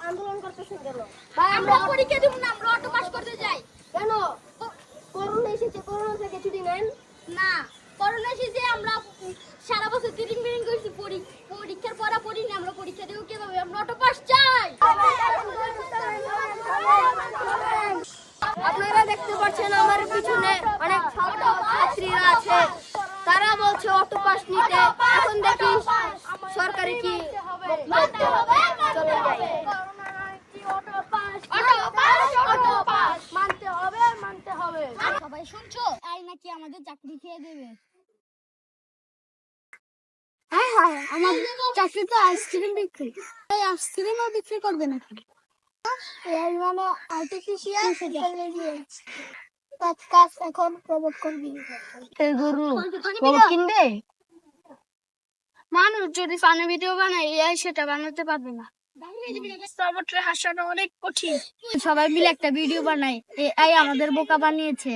আন্দোলন আমরা পরীক্ষা দিব না আমরা অটো করতে যাই। কেন? করোনা এসেছে করোনা না করোনা আমরা সারা বছর তিরিং বিরিং করছি পরীক্ষার পড়া পড়ি আমরা পরীক্ষা দেবো আমরা অটো চাই। আপনারা দেখতে পাচ্ছেন আমার পিছনে অনেক ছাত্রীরা আছে। তারা বলছে অটোপাস নিতে চলে যায় মানতে হবে মানতে হবে সবাই শুনছো আই নাকি আমাদের চাকরি খেয়ে দেবে হ্যাঁ হ্যাঁ আমার চাকরি তো আইসক্রিম বিক্রি এই আইসক্রিমও বিক্রি করবে নাকি এই মানে আর্টিফিশিয়াল ইন্টেলিজেন্স কাজ এখন প্রমোট করবি গরু গরু কিনবে? মানুষ যদি ফানি ভিডিও বানায় এআই সেটা বানাতে পারবে না। হাসানো অনেক কঠিন। সবাই মিলে একটা ভিডিও বানায় এআই আমাদের বোকা বানিয়েছে।